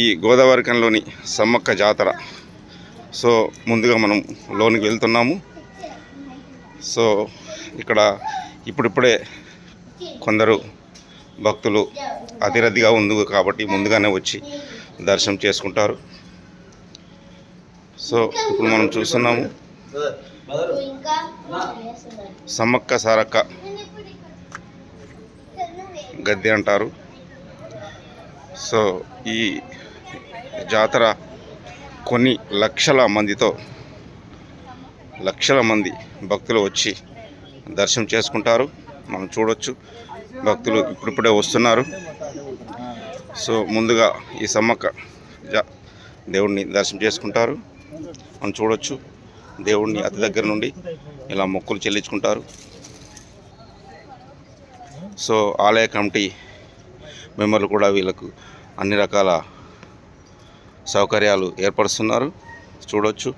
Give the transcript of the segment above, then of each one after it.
ఈ గోదావరికంలోని సమ్మక్క జాతర. సో ముందుగా మనం లోనికి వెళ్తున్నాము. సో ఇక్కడ ఇప్పుడిప్పుడే కొందరు భక్తులు అతిరథిగా ఉంది కాబట్టి ముందుగానే వచ్చి దర్శనం చేసుకుంటారు. సో ఇప్పుడు మనం చూస్తున్నాము. సమ్మక్క సారక్క గద్దె అంటారు. సో ఈ జాతర కొన్ని లక్షల మందితో లక్షల మంది భక్తులు వచ్చి దర్శనం చేసుకుంటారు. మనం చూడొచ్చు భక్తులు ఇప్పుడిప్పుడే వస్తున్నారు. సో ముందుగా ఈ సమ్మక్క జా దేవుడిని దర్శనం చేసుకుంటారు. మనం చూడొచ్చు దేవుణ్ణి అతి దగ్గర నుండి ఇలా మొక్కులు చెల్లించుకుంటారు. సో ఆలయ కమిటీ మెంబర్లు కూడా వీళ్ళకు అన్ని రకాల సౌకర్యాలు ఏర్పరుస్తున్నారు. చూడొచ్చు.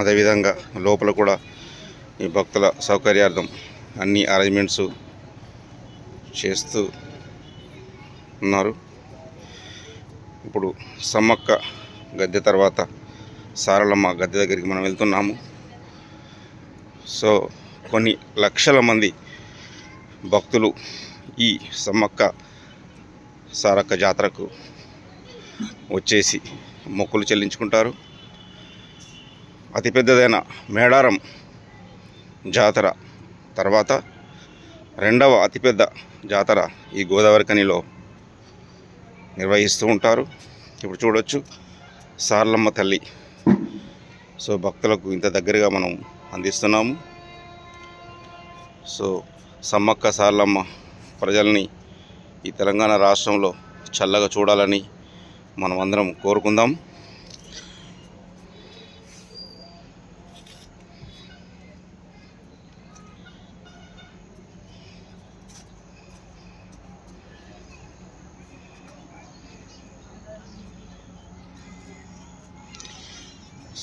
అదేవిధంగా లోపల కూడా ఈ భక్తుల సౌకర్యార్థం అన్ని అరేంజ్మెంట్స్ చేస్తూ ఉన్నారు. ఇప్పుడు సమ్మక్క గద్దె తర్వాత సారలమ్మ గద్దె దగ్గరికి మనం వెళ్తున్నాము. సో కొన్ని లక్షల మంది భక్తులు ఈ సమ్మక్క సారక్క జాతరకు వచ్చేసి మొక్కులు చెల్లించుకుంటారు. అతిపెద్దదైన మేడారం జాతర తర్వాత రెండవ అతిపెద్ద జాతర ఈ గోదావరి కనిలో నిర్వహిస్తూ ఉంటారు. ఇప్పుడు చూడొచ్చు సార్లమ్మ తల్లి సో భక్తులకు ఇంత దగ్గరగా మనం అందిస్తున్నాము. సో సమ్మక్క సార్లమ్మ ప్రజల్ని ఈ తెలంగాణ రాష్ట్రంలో చల్లగా చూడాలని మనం అందరం కోరుకుందాం.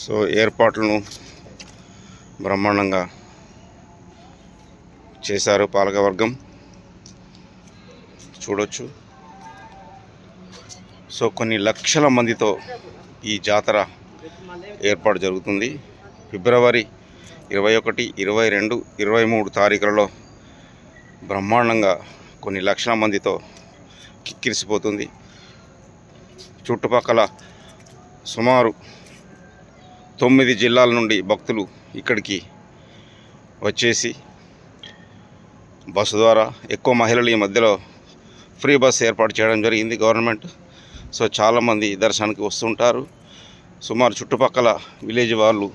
సో ఏర్పాట్లను బ్రహ్మాండంగా చేశారు పాలకవర్గం. చూడొచ్చు. సో కొన్ని లక్షల మందితో ఈ జాతర ఏర్పాటు జరుగుతుంది. ఫిబ్రవరి ఇరవై ఒకటి ఇరవై రెండు ఇరవై మూడు తారీఖులలో బ్రహ్మాండంగా కొన్ని లక్షల మందితో కిక్కిరిసిపోతుంది. చుట్టుపక్కల సుమారు తొమ్మిది జిల్లాల నుండి భక్తులు ఇక్కడికి వచ్చేసి బస్సు ద్వారా ఎక్కువ మహిళలు ఈ మధ్యలో ఫ్రీ బస్ ఏర్పాటు చేయడం జరిగింది. గవర్నమెంట్ సో చాలామంది దర్శనానికి వస్తుంటారు. సుమారు చుట్టుపక్కల విలేజ్ వాళ్ళు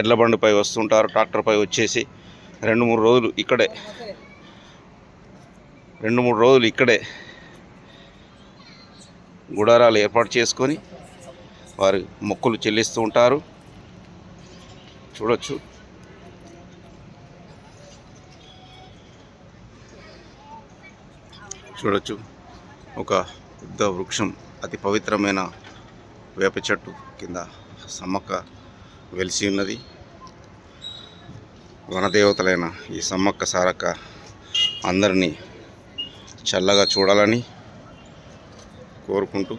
ఎడ్లబండిపై వస్తుంటారు. ట్రాక్టర్పై వచ్చేసి రెండు మూడు రోజులు ఇక్కడే రెండు మూడు రోజులు ఇక్కడే గుడారాలు ఏర్పాటు చేసుకొని వారి మొక్కులు చెల్లిస్తూ ఉంటారు. చూడొచ్చు. చూడొచ్చు. ఒక పెద్ద వృక్షం అతి పవిత్రమైన వేప చెట్టు కింద సమ్మక్క వెలిసి ఉన్నది. వనదేవతలైన ఈ సమ్మక్క సారక్క అందరినీ చల్లగా చూడాలని కోరుకుంటూ